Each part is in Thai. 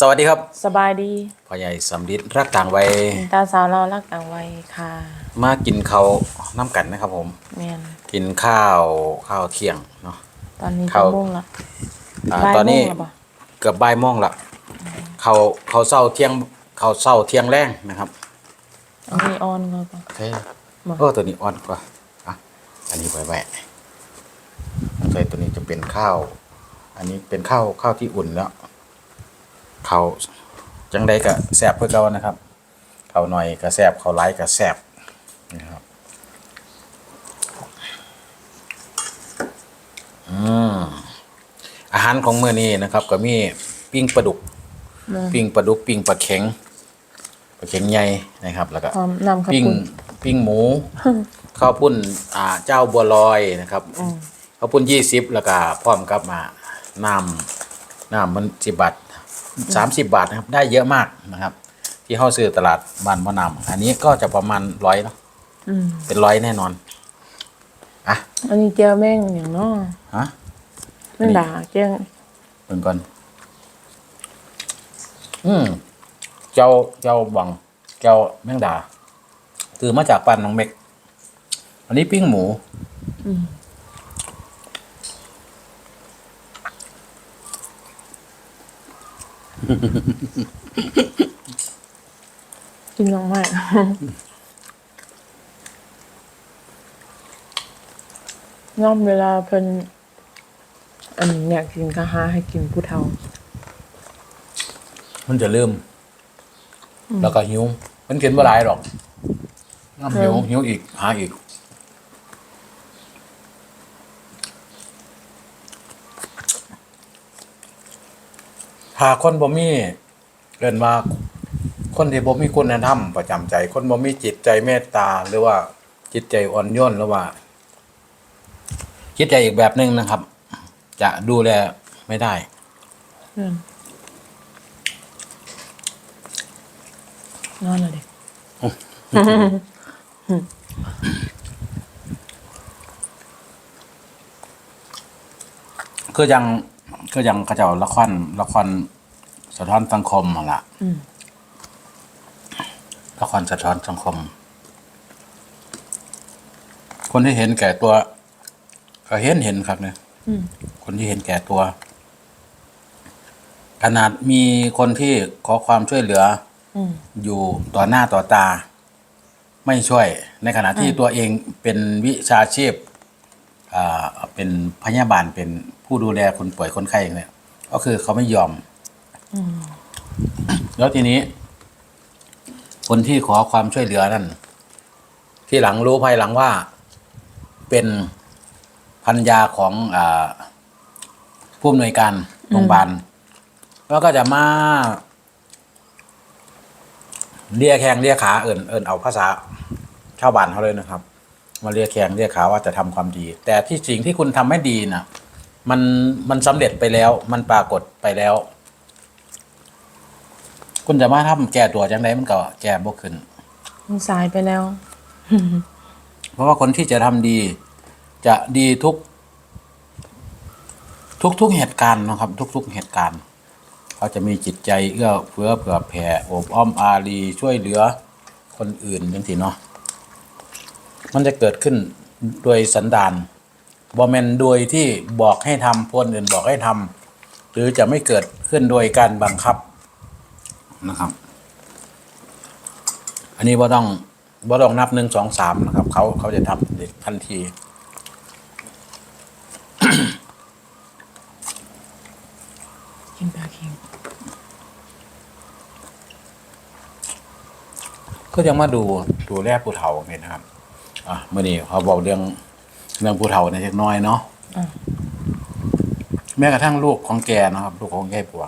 สวัสดีครับสบายดี พ่อใหญ่สำลิดรักต่างวัยตาสาวเรารักต่างวัยค่ะมากินข้าวน้ำกันนะครับผมแม่นกินข้าวข้าวเที่ยงเนาะ ตอนนี้เข้า จะมุ่งละอ่าบ่ายตอนนี้โมงแล้วบ่เกือบบ่ายโมงละเขาเขาวเศร้าเที่ยงเขาวเศร้าเที่ยงแรงนะครับอันนี้ออนเลยป่ะโอเคมา โอ้ตัวนี้อ่อนกว่าอะอันนี้แหวะใช่ตัวนี้จะเป็นข้าว อันนี้เป็นข้าวข้าวที่อุ่นแล้ว ข้าวจังใดก็แซ่บเพื่อเก่านะครับข้าวหน่อยก็แซ่บข้าวไร้ก็แซ่บนะครับอืมอาหารของมื้อนี้นะครับ ก็มีปิ้งปลาดุกแม่นปิ้งปลาดุก ปิ้งปลาเข็งปลาเข็งใหญ่นะครับ แล้วก็พร้อมนำข้าวปิ้งปุ้นปิ้งหมูข้าวปุ้นอ่าเจ้าบัวลอยนะครับอืมข้าวปุ้นยี่สิบแล้วก็พร้อมกับมาน้ำน้ำมันสิบบาท สามสิบบาทนะครับ ได้เยอะมากนะครับ ที่เข้าซื้อตลาดบ้านมะนำอันนี้ก็จะประมาณร้อยเนาะอืมเป็นร้อยแน่นอนอะอันนี้เจียวแม่งอย่างเน้อฮะแม่งด่าเจียงเบิ่งก่อนอืมเจ้าเจ้าบังเจ้าแมงดาถือมาจากปันน้องเม็ก อันนี้ปิ้งหมู อืม กินน้องไม่น้อมเวลาเพิ่นอันอยากกินก็หาให้กินผู้เฒ่า มันจะเริ่มแล้วก็หิว มันกินบ่หลายหรอกน้ำหิวเออหิวอีกหาอีก ถ้าคนบ่มีเรียนว่าคนที่บ่มีคุณธรรมประจำใจ คนบ่มีจิตใจเมตตา หรือว่าจิตใจอ่อนโยนหรือว่าจิตใจอีกแบบหนึ่งนะครับ จะดูแลไม่ได้อืมนอนเลยดิคือยังคือยังเขาเจ้าละครละคร สะท้อนสังคมนั่นล่ะอืมละครสะท้อนสังคม คนที่เห็นแก่ตัว ก็เห็นเห็นครับเนี่ยอืมคนที่เห็นแก่ตัว ขนาดมีคนที่ขอความช่วยเหลืออืมอยู่ต่อหน้าต่อตา ไม่ช่วย ในขณะที่อืมตัวเองเป็นวิชาชีพอ่าเป็นพยาบาลเป็นผู้ดูแลคนป่วยคนไข้เนี่ยก็คือเขาไม่ยอมอืม แล้วทีนี้ คนที่ขอความช่วยเหลือนั่น ที่หลังรู้ภายหลังว่า เป็นพันยาของอาผู้อำนวยการโรงพยาบาลแล้วก็จะมาเรียกแข้งเรียกขาเอิ่นเอิ่นเอาภาษาชาวบ้านเขาเลยนะครับ มาเรียกแข้งเรียกขาว่าจะทำความดี แต่ที่สิ่งที่คุณทำไม่ดีน่ะ มันมันสำเร็จไปแล้ว มันปรากฏไปแล้ว คุณจะมาทำแก้ตัวจังไดมันก็แก้บ่ขึ้น มันสายไปแล้ว เพราะว่าคนที่จะทำดี จะดีทุก ทุกทุกเหตุการณ์นะครับ ทุกทุกเหตุการณ์ เขาจะมีจิตใจเอื้อเฟื้อเผื่อแผ่โอบอ้อมอารีช่วยเหลือ คนอื่นจังสิเนาะมันจะเกิดขึ้นโดยสันดานบอมเมนโดยที่บอกให้ทำคนอื่นบอกให้ทำหรือจะไม่เกิดขึ้นโดยการบังคับ นะครับ อันนี้ว่าต้องว่าต้องนับหนึ่งสองสามนะครับ เขาเขาจะทำทันทีกินปลาเค็มก็ยังมาดูดูแลผู้เฒ่าเนี่ยนะครับ อะเมื่อนี้เขาบอกเรื่องเรื่องผู้เฒ่าในเล็กน้อยเนาะอะแม้กระทั่งลูกของแกนะครับ ลูกของแกปัว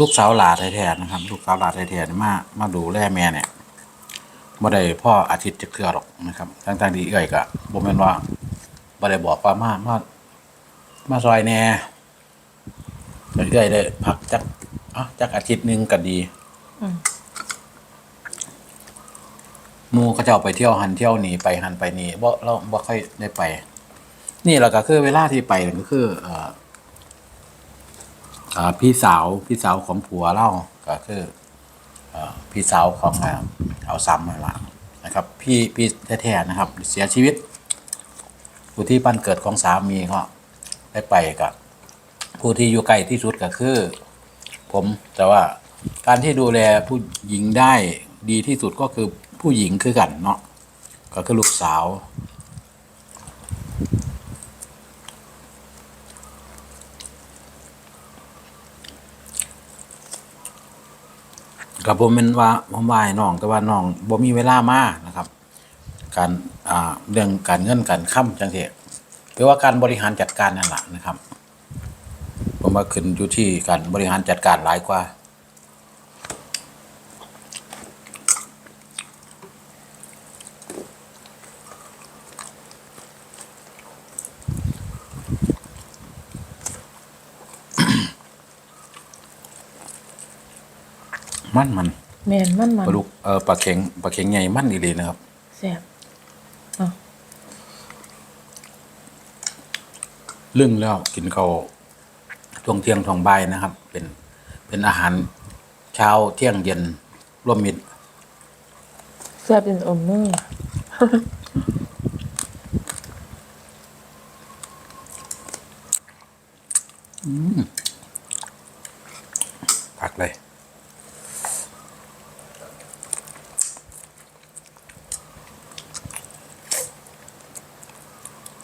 ลูกสาวหลาแท้ๆนะครับ ลูกสาวหลาแท้ๆเนี่ยมามาดูแลแม่เนี่ยบ่ได้พ่ออาทิตย์จะเครือหรอกนะครับทั้งๆที่เอื้อยก็บ่แม่นว่าบ่ได้บอกว่ามามามาซอยแหน่แต่เอื้อยได้พักจักอะจักอาทิตย์หนึงก็ดีอืมหมูเขาเจ้าไปเที่ยวหันเที่ยวหนีไปหันไปนี่บ่เราบ่ค่อยได้ไป นี่แหละก็คือเวลาที่ไปก็คือ เอ่อ อ่าพี่สาวพี่สาวของผัวเล่าก็คืออ่าพี่สาวของอ่าเอาซ้ำมาละนะครับ พี่พี่แท้ๆนะครับ เสียชีวิตผู้ที่บ้านเกิดของสามีก็ได้ไปกับผู้ที่อยู่ใกล้ที่สุดก็คือ ผมแต่ว่าการที่ดูแลผู้หญิงได้ดีที่สุดก็คือผู้หญิงคือกันเนาะก็คือลูกสาว กับผมเป็นว่าผมว่าให้น้องแต่ว่าน้องบ่มีเวลามานะครับ การอ่าเรื่องการเงินการค้ำจังซี่หรือว่าการบริหารจัดการนั่นแหละนะครับ ผมว่าขึ้นอยู่ที่การบริหารจัดการหลายกว่า มันมันแม่นมันมันปลาลูกเออปลาเข็งปลาเข็งใหญ่มันดีเลยนะครับแซ่บลึ่งแล้วกินเขาวช่วงเที่ยงทองบ่ายนะครับ เป็นเป็นอาหารเช้าเที่ยงเย็นร่วมมิตรแซ่บเป็นอมมือผักเลยเ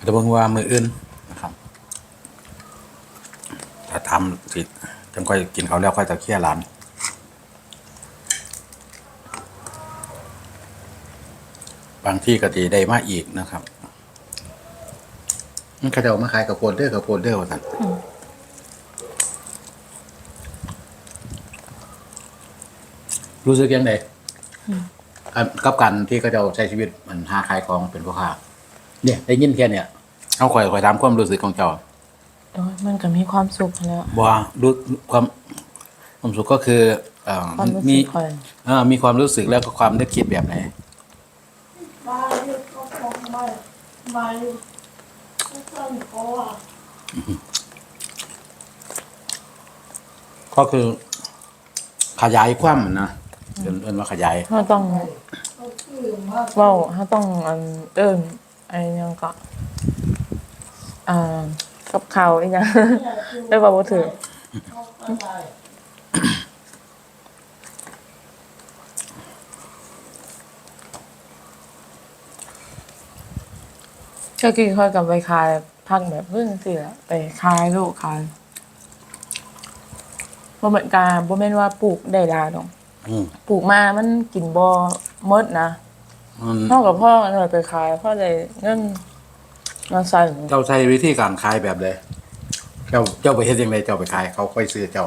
ดี๋ยวเบิ่งว่ามืออื่นนะครับ ถ้าทำสิจังค่อยกินเขาวแล้วค่อยจะเคลียร์ร้านบางที่ก็ดีได้มาอีกนะครับมันเขาจะเอามาขายกับโพดเดอร์กับโพดเดอร์ว่าสันรู้สึกยังไงอันกับกันที่เขาจะเอาใช้ชีวิตมันหาขายของเป็นพ่อค้าเนี่ยได้ยินแค่เนี่ย เอาคอยคอยถามความรู้สึกของเจ้าโอ้ยมันก็มีความสุขแล้วว่ารู้ความความสุขก็คือเอ่อความรู้มีสึกคอยเอ่อมีความรู้สึกแล้วก็ความนึกคิดแบบไหนมาอยู่ก็คงมามาอยู่ก็ต้องขออะก็คือ ขยายความนะเอิ้นเอิ้นว่าขยายเราต้องก็คือมาเว้าเราต้องอันเอิ้นไอ้หยังก็ อ่ากับข้าวอีหยังเนี่ยคือได้ว่าบ่ถือเขาก็ได้ก็คือค่อยกลับไปขายพักแบบเพิ่งสิละไปขายลูกขายบ่เหมือนกันบ่แม่นว่าปลูกได้หลายดอกอืมปลูกมามันกินบ่หมดนะมันเท่ากับพ่อเลยไปขายพ่อเลยเงิน มาใส่เจ้าใช้วิธีการขายแบบใดเจ้าเจ้าไปเฮ็ดยังไงเจ้าไปขายเขาค่อยซื้อเจ้า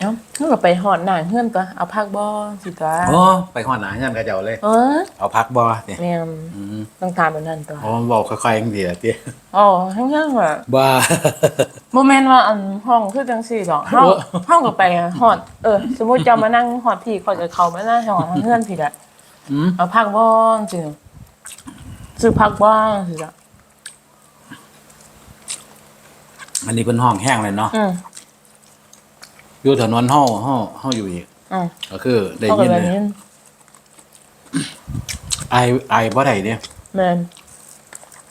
เอ้าเท่ากับไปหอดหนังเฮือนตัวเอาพักบ่สิตัวอ๋อไปหอดหนายันกับเจ้าเลย เออเอาพักบ่เนี่ยแม่นอืมต้องทานแบบนั้นตัวอ๋อบอกค่อยๆอย่างเดียวติอ๋อแห้งๆว่ะบ้าบ่แม่นว่าอันห้องคือจังซี่ดอกเฮาโอ้เฮาก็ไปหอดเออสมมุติจะมานั่งหอดพี่ก็จะเข้ามาหน้าหอดเฮือนพี่แหละอืมเอาพักบ่จริงซื้อพักบ่สิจ้ะ อันนี้เป็นห้องแห้งเลยเนาะอืมอยู่ถนนเฮาเฮาเฮาอยู่อีก อืมก็คือ ได้เฮาก็ยินแบเลบยนี้ไอไอบ่ได้เนี่ยแม่น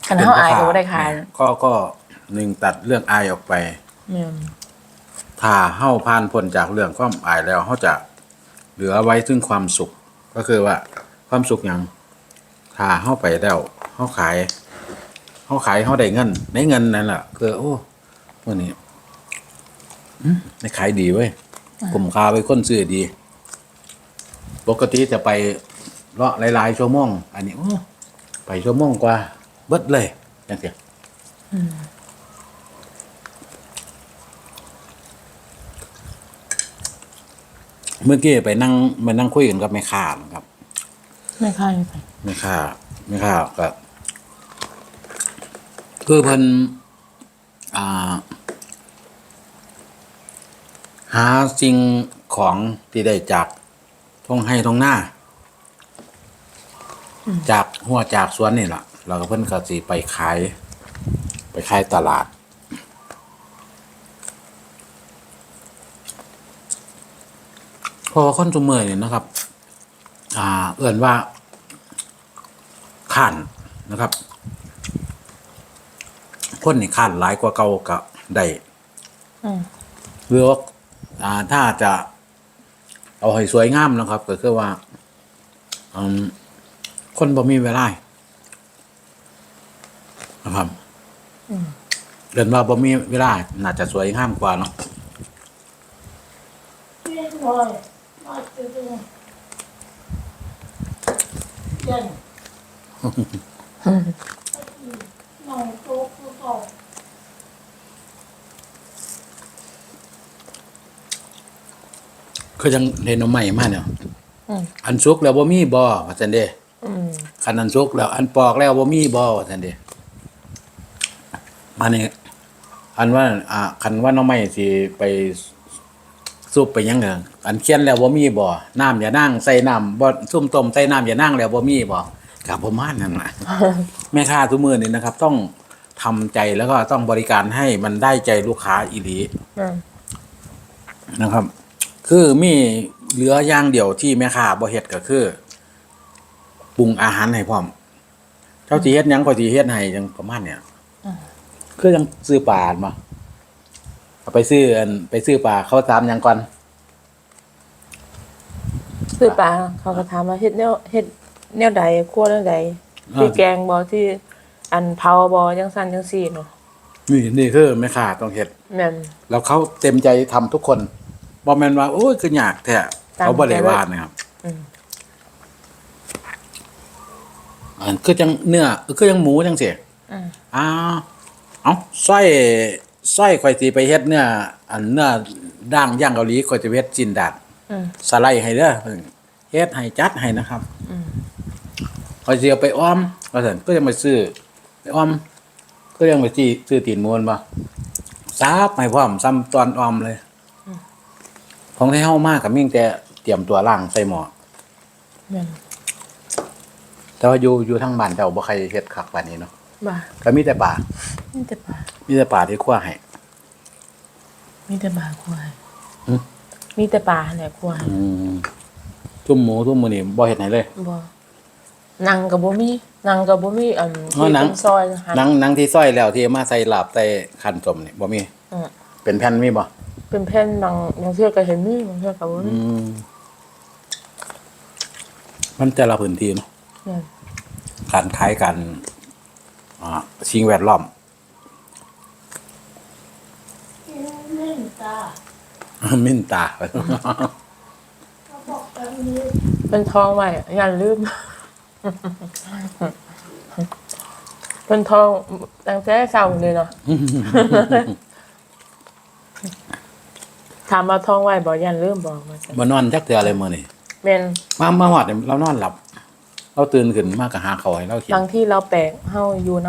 คันเฮาอายก็บ่ได้ขายก็ก็หนึ่งตัดเรื่องอายออกไป แม่นถ้าเฮาผ่านพ้นจากเรื่องความอายแล้วเฮาจะเหลือไว้ซึ่งความสุข ก็คือว่าความสุขอย่างถ้าเฮาไปแล้วเฮาขายเฮาขายเฮาได้เงินได้เงินนั่นแหละคือโอ้ มื้อนี้อืมได้ขายดีเว้ยคุ้มค่าไว้คนซื้อดี ปกติจะไปเลาะหลายๆชั่วโมง อันนี้โอ้ไปชั่วโมงกว่า เบิดเลยจังซี่อืมเมื่อกี้ไปนั่งไปนั่งคุยกันกับแม่ค้านะครับไม่ขายไปแม่ค้าแม่ค้าก็คือเพิ่นอ่า หาสิ่งของที่ได้จากท้องให้ท้องหน้า จากหัวจากสวนนี่แหละแล้วก็เพิ่นก็สิไปขาย ไปขายตลาด พอคนจุเมอเนี่ยนะครับ อ่า เอื่นว่าข้านนะครับ คนนี่ข้านหลายกว่าเก่าก็ได้อืมหรือว่าอ่าถ้าจะเอาให้สวยงามนะครับ ก็คือว่าอืมคนบ่มีเวลานะครับเรียนว่าบ่มีเวลาน่าจะสวยงามกว่าเนาะเรียนหน่อยมาจะดูเย็นหนัง โต๊ะผู้สอบคือยังเรียนเอาใหม่มาเนี่ยอืม อันสุกแล้วบ่มีบ่ว่าซั่นเด้อืมคันอันสุกแล้ว อันปอกแล้วบ่มีบ่ว่าซั่นเด้มานี่อันว่าอ่าคันว่าน้องใหม่สิไปซุปไปหยังเด้ออันเคียนแล้วบ่มีบ่น้ำอย่านั่งใส่น้ำบ่ซุ่มต้มใส่น้ำอย่านั่งแล้วบ่มีบ่ก็ประมาณนั้นน่ะ แม่ค้าทุกมื้อนี่นะครับ ต้อง ทำใจแล้วก็ต้องบริการให้มันได้ใจลูกค้าอีหลีอืมนะครับ คือมีเหลืออย่างเดียวที่แม่ค้าบ่เฮ็ดก็คือปรุงอาหารให้พร้อมเจ้าสิเฮ็ดหยังก็สิเฮ็ดให้จังประมาณเนี้ยคือจังซื้อปลามาเอาไปซื้ออันไปซื้อปลาเขาถามหยังก่อนคือปลาเขาก็ถามว่าเฮ็ดแนวเฮ็ดแนวใดคั่วแนวใดที่แกงบ่ที่ อันเผาบ่จังซั่นจังซี่เนาะนี่นี่คือแม่ค้าต้องเฮ็ดแม่น แล้วเขาเต็มใจทำทุกคนบ่แม่นว่าโอ้ยคือยากแท้ตามเขาบ่ได้ใจไว้ว่านะครับอืม อันคือจังเนื้อคือจังหมูจังซี่อืมอ้าวเอ้าไส้ไส้ข่อยสิไปเฮ็ดเนื้ออันเนื้อด่างย่างเกาหลีข่อยจะเฮ็ดจินดาดอืม สไลด์ให้เด้อเฮ็ดให้จัดให้นะครับอืม ข่อยสิเอาไปอ้อมว่าซั่นก็ยังไปซื้อไป อ้อมก็ยังไปที่ซื้อตีนมูลบ่ซับให้พร้อมซ้ำตอนอ้อมเลย ของที่เฮามากก็มีแต่เตรียมตัวล่างใส่หม้อแม่นแต่ว่าอยู่อยู่ทางบ้านเจ้าบ่ใครเฮ็ดคักปานนี้เนาะบ่าก็มีแต่ปลามีแต่ปลามีแต่ปลาที่คั่วให้มีแต่ปลาคั่วให้อืมมีแต่ปลาแหละคั่วให้อืมทุ่มหมูทุ่มหมูนี่บ่เฮ็ดให้เลยบ่ นังก็บ่มีนังก็บ่มีอันอ๋อที่หนัง เป็นซอยนะคะหนังหนังที่ซอยแล้วที่เอามาใส่ลาบใส่คันสมนี่บ่มี อืมเป็นแผ่นมีบ่เป็นแผ่นบางบางเทื่อก็เห็นมีบางเทื่อก็บ่มีอืมมันแต่ละพื้นที่เนาะแม่นการขายกันอ่าสิ่งแวดล้อมกินเล่นตามินตา เขาบอกแบบนี้เป็นทองไว้อย่าลืม เป็นทองตั้งแต่เช้าเลยเนาะถามว่าทองไว้บ่อย่าลืมบ่ว่าซั่นบ่นอนจักเทื่อเลยมื้อนี้แม่นมามาฮอดนี่เรานอนหลับ เราตื่นขึ้นมาก็หาข้าวให้เรากินบางที่เราแปลกเฮาอยู่น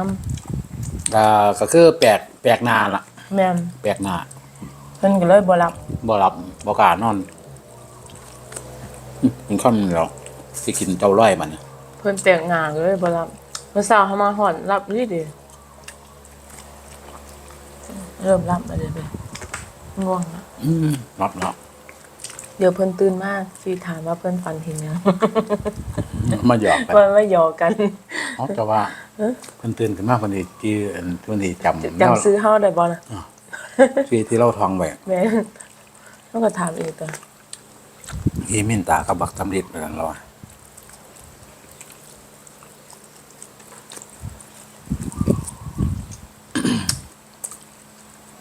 ำก็ก็คือแปลกแปลกหน้าล่ะ แม่นแปลกหน้าเพิ่นก็เลยบ่รับบ่หลับบ่กล้านอนกินข้าวมันแล้วสิกินเจ้าร้อยมันยเพิ่นแปลกหน้าก็เลยบ่รับเมื่อเช้าเฮามาฮอดรับดีดีเริ่มรับแล้วเด้อเด้อง่วงแล้วอืมรับแล้วเดี๋ยวเพิ่นตื่นมาสิถามว่าเพิ่นฝันเห็นหยังมาหยอกกันเพิ่นมาหยอกกันอ๋อแต่ว่าเพิ่นตื่นขึ้นมาเพิ่นสิที่อันเพิ่นสิจำจำซื้อเฮาได้บ่ล่ะที่ที่เราท่องไว้แม่นเฮาก็ถามอีกตัวอีมินตากับบักตำริดเหมือนเราอะ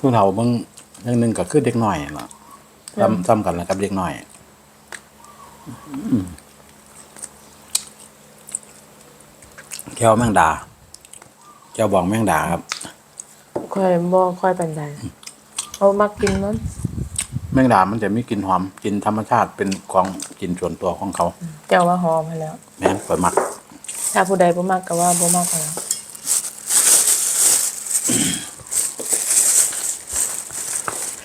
ผู้เฒ่าเบิ่งอย่างหนึงก็คือเด็กน้อยล่ะซ้ำซ้ำกันแล้วกับเด็กน้อย อืมแก้วแมงดาแก้วบองแมงดาครับ ค่อยบ่ค่อยปานใดเอามักกินมันแมงดามันจะมีกลิ่นหอมกลิ่นธรรมชาติเป็นของกลิ่นส่วนตัวของเขา เจ้าว่าหอมให้แล้ว แม่นเปิดมัก ถ้าผู้ใดบ่มักก็ว่าบ่มักแล้ว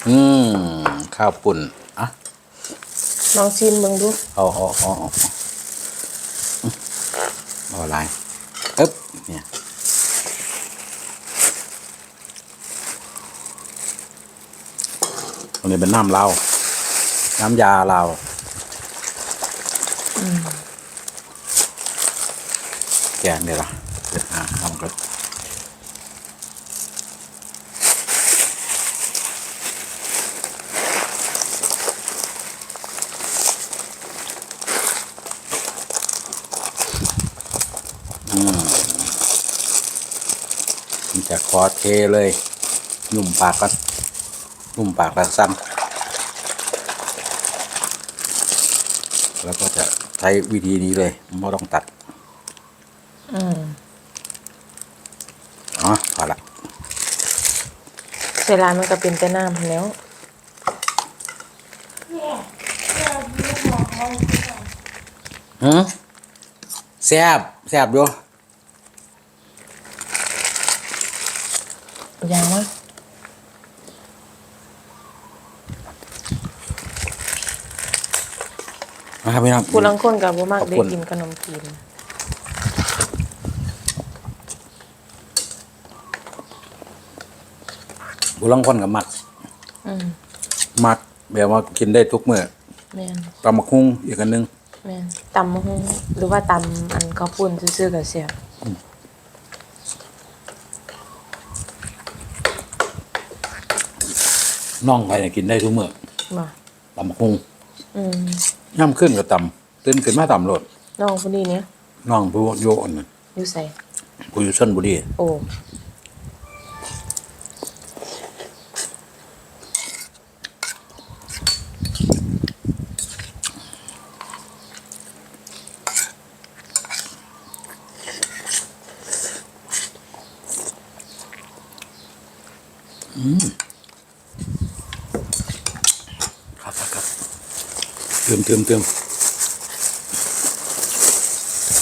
อืมข้าวปุ่นอะลองชิมมึงดูอ๋ออ๋ออ๋ออะไรเอ๊บเนี่ยตรงนี้เป็นน้ำเหล้าน้ำยาเหล้าแกงเนี่ยล่ะ จะคอเทเลยหนุ่มปากก็หนุ่มปากแล้วสั้นแล้วก็จะใช้วิธีนี้เลยไม่ต้องตัดอืมอ๋อพอละเวลามันก็เป็นแต่น้ำแล้วเนี่ยเนี่ยพี่บอกเขาที่ไหนหืมแซบแซบอยู่ยังวะ นะครับพี่น้อง ผู้ลังคนกับบ่มากขอบได้คุณ กินขนมจีนบุรังคนกับมัก อืมมักแบบว่ากินได้ทุกมื้อแม่นตำมักฮุ้งอีกอันหนึงแม่นตำมะฮุ่งหรือว่าตำอันข้าวปุ้นซื่อๆก็แซ่บน่องไปเนี่ยกินได้ทุกมื้อบ่ตำมักฮุ้ง อืมย่ำขึ้นก็ตำตื่นขึ้นมาตำโลดน้องผู้นี้เนี่ยน่องผู้โยอันนั้นอยู่ใส่ผู้อยู่ชนบุรีโอ้ครับครับครับเติมเติมเติม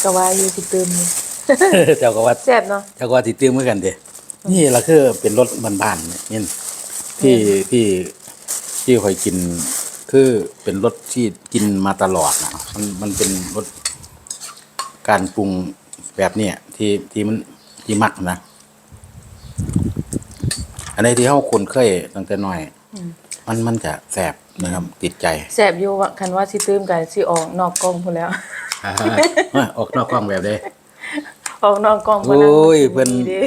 ก็ว่าอยู่สิตื่มนี่เจ้าก็ว่าแซ่บเนาะเจ้าก็ว่าติดเติมเหมือนกันเด้นี่ละคือเป็นรถบ้านๆเนี่ยนี่ที่ที่ที่คอยกิน คือเป็นรสที่กินมาตลอดนะมันมันเป็นรสการปรุงแบบเนี้ยที่ที่มันที่มักนะ อันนี้ที่เขาคุ้นเคยตั้งแต่น้อย มันมันจะแสบนะครับ ติดใจแซ่บอยู่ว่าคันว่าสิตื่มก็สิออกนอกกล้องพุ่นแล้วเอ้ยออกนอกกล้องแบบเด้ ออกนอกกล้องโอ้ยพิ่เพิ่นดี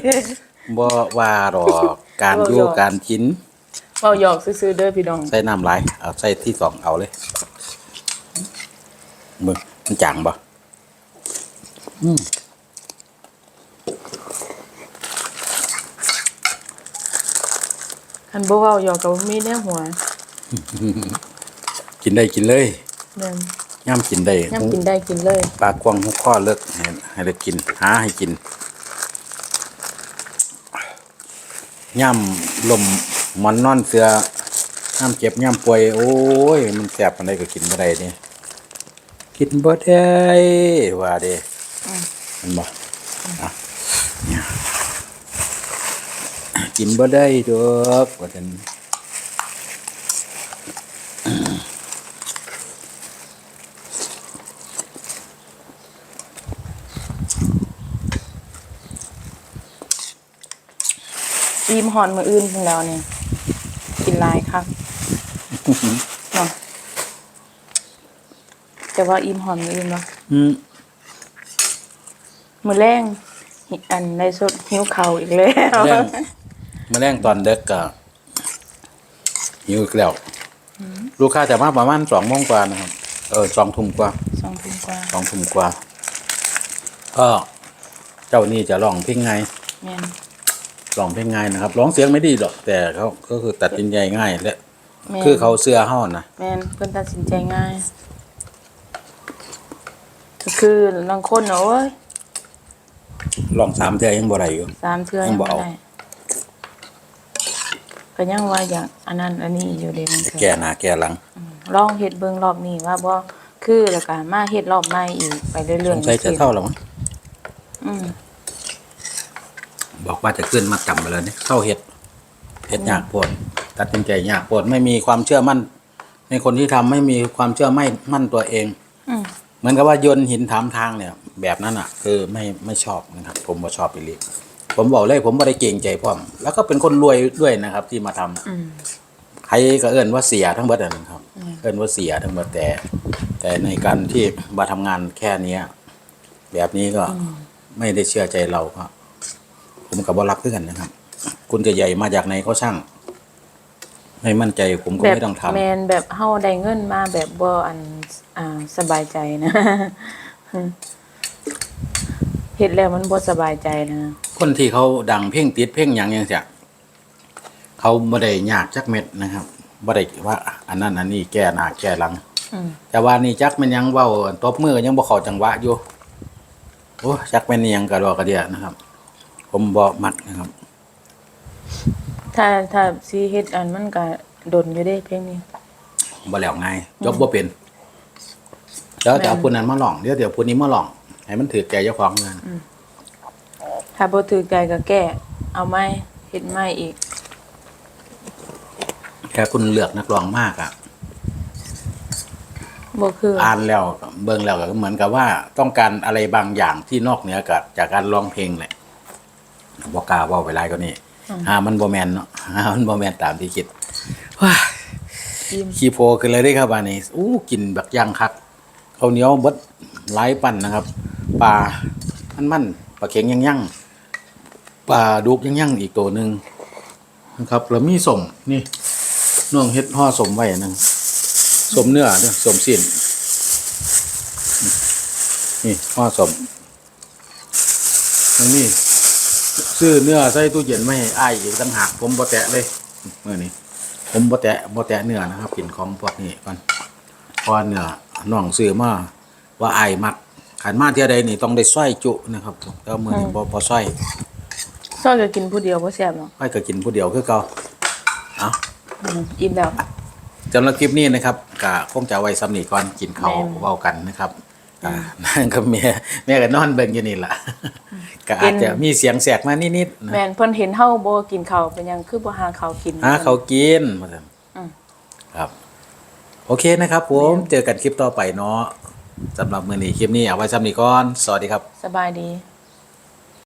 บ่ว่าหรอกการอยู่การกินเว้าหยอกซื่อๆเด้อพี่น้อง ใส่น้ำลายเอาใส่ที่สองเอาเลยมึงมันจางบ่อืม คันบ่เว้าหยอกก็บ่มีแน่หัวกินได้กินเลยแม่นย่ำกินได้ยามกินได้กินเลย ปลากวางหุกข้อเลิกให้ให้ได้กิน หาให้กินย่ำลมหมันนอนเสือย่ำเจ็บย่ำป่วย โอ้ย มันแสบปานใดก็กินบ่ได้นี่กินบ่ได้ว่าเด้มันบ่อะเนี่ย กินบ่ได้ดอกว่าซั่นอิ่มหอนมื้ออื่นพุ่นแล้วนี่กินหลายครับเนาะแต่ว่าอิ่มหอนมื้ออื่นเนาะอืมมื้อแรงอันในสุดหิวข้าวอีกแล้ว แรง มาแรงตอนเด็กก็หิวอีกแล้วลูกค้าจะมาประมาณสองโมงกว่านะครับ เออสองทุ่มกว่าสองทุ่มกว่าสองทุ่มกว่าก็เจ้านี่จะร้องเพลงไงแม่นร้องเพลงไงนะครับร้องเสียงไม่ดีหรอก แต่เขาก็คือตัดสินใจง่ายและแม่นคือเขาเสื้อห้านะแม่นเพิ่นตัดสินใจง่ายก็คือลางคนเนาะโอ้ยร้องสามเทื่อยังบ่ได้อยู่สามเทื่อยัยังงบ่บ่เอาได้ ก็ยังว่าอย่างอันนั้นอันนี้อยู่เด้มันแก่หน้าแก่หลังลองเฮ็ดเบิ่งรอบนี้ว่าบ่คือแล้วก็มาเฮ็ดรอบใหม่อีกไปเรื่อยๆสงสัยจะเท่าแล้วมั้งอืมบอกว่าจะขึ้นมาต่ำไปแล้วนี่เข้าเฮ็ดเฮ็ดยากโพดตัดสินใจยากโพดไม่มีความเชื่อมั่น ในคนที่ทำไม่มีความเชื่อไม่มั่นตัวเองอืมเหมือนกับว่าโยนหินถามทางเนี่ย แบบนั้นอะ คือไม่ไม่ชอบนะครับ ผมบ่ชอบไปเลย ผมบอกเลย ผมบ่ได้เกรงใจพร้อม แล้วก็เป็นคนรวยด้วยนะครับ ที่มาทำอืมใครก็เอิ้นว่าเสียทั้งเบิดอะนะครับ เอิ้นว่าเสียทั้งเบิดแต่ แต่ในการที่มาทำงานแค่เนี้ยแบบนี้ก็ไม่ได้เชื่อใจเราก็ผมกับบ่รับด้วยกันนะครับ คุณจะใหญ่มาจากไหนก็ช่าง ไม่มั่นใจผมก็แบบไม่ต้องทำแมนแบบเฮาได้เงินมาแบบบ่อันอ่าสบายใจนะ เฮ็ดแล้วมันบ่สบายใจนะคนที่เขาดังเพ่งติดเพ่งหยังอย่างเสียเขาบ่ได้ยากจักเม็ดนะครับบ่ได้ว่า อันนั้นอันนี้แก้หน้าแก้หลัง อืมแต่ว่านี่จักมันยังเว้าตบมือยังบ่เข้าจังหวะอยู่โอ้จักแม่นอิหยังกระดอกกระเดียนะครับ ผมบ่มักนะครับ ถ้าถ้าสิเฮ็ดอันมันก็ดนอยู่เด้เพลงนี้ บ่แล้วง่ายจบบ่เป็นเดี๋ยวจะเอาผู้นั้นมาลองเดี๋ยวเดี๋ยวผู้นี้มาลอง ให้มันถือแก่เจ้าของงานถ้าบ่ถูกใจก็แก้ เอาใหม่เฮ็ดใหม่อีก แค่คุณเลือกนักร้องมากอะบ่คืออ่านแล้วเบิ่งแล้วก็เหมือนกับว่า ต้องการอะไรบางอย่างที่นอกเหนือกับจากการร้องเพลงแหละบ่กล้าเว้าไปหลายกว่านี้หามันบ่แม่นเนาะหามันบ่แม่นตามที่คิดว้าอิ่มขี้โพขึ้นเลยได้ครับอันนี้อู้กินแบบย่างคักข้าวเหนียวเบิด หลายปั่นนะครับปลามันมันปลาเข็งยังย่างปลาดุกยังย่างอีกตัวหนึ่งนะครับแล้วมีสมนี่น้องเฮ็ดห่อสมไว้นะสมเนื้อเนี่ยสมสิ้นนี่ห่อสมมันนี่ซื้อเนื้อใส่ตู้เย็นไม่ให้อ้ายอีกต่างหากผมบ่แตะเลยเมื่อนี้ผมบ่แตะบ่แตะเนื้อนะครับกินของพวกนี้ก่อนพราะเนื้อน้องซื้อมา ว่าอายมักขันมาเที่ยใดนี่ต้องได้ซอยจุนะครับแล้วมื้อนี้บ่บ่ซอยซอยก็กินผู้เดียวบ่แซ่บหรอกไว้ก็กินผู้เดียวคือเก่าเอ้าอืมอิ่มแล้ว สำหรับคลิปนี้นะครับก็คงจะเอาไว้ซ้ำนี้ก่อนกินข้าวแม่นเว้ากันนะครับอ่านั่นก็แม่แม่ก็นอนเบิ่งอยู่นี่ล่ะก็อาจจะมีเสียงแสกมานิดๆนะแม่นเพิ่นเห็นเฮาบ่กินข้าวเป็นหยังคือบ่หาข้าวกิน หาเขาวกินว่าซั่นอืม ครับ โอเคนะครับ ผมเจอกันคลิปต่อไปเนาะ สำหรับมือนี้คลิปนี้เอาไว้ซ้ำนี้ก่อน สวัสดีครับ สบายดี